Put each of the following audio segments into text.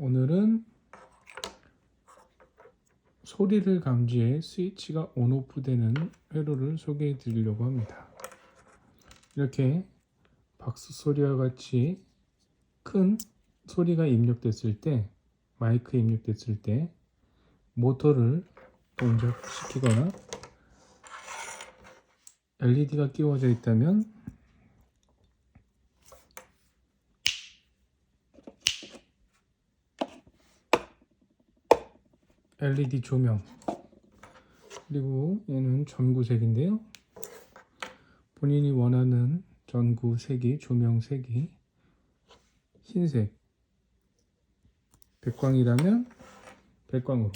오늘은 소리를 감지해 스위치가 온오프 되는 회로를 소개해 드리려고 합니다. 이렇게 박수 소리와 같이 큰 소리가 입력됐을 때 마이크 입력됐을 때 모터를 동작시키거나 LED가 끼워져 있다면 LED 조명. 그리고 얘는 전구색인데요. 본인이 원하는 전구색이 조명색이 흰색. 백광이라면 백광으로.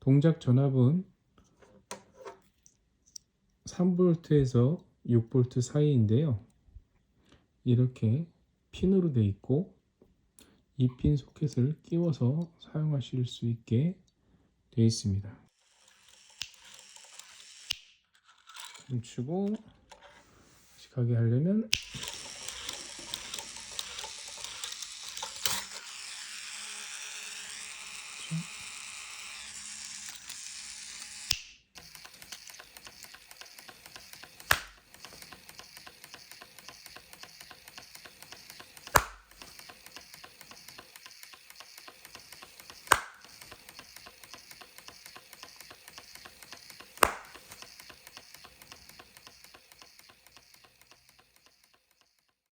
동작 전압은 3V에서 6V 사이인데요. 이렇게 핀으로 되어 있고 이 핀 소켓을 끼워서 사용하실 수 있게 되어 있습니다. 멈추고 가게 하려면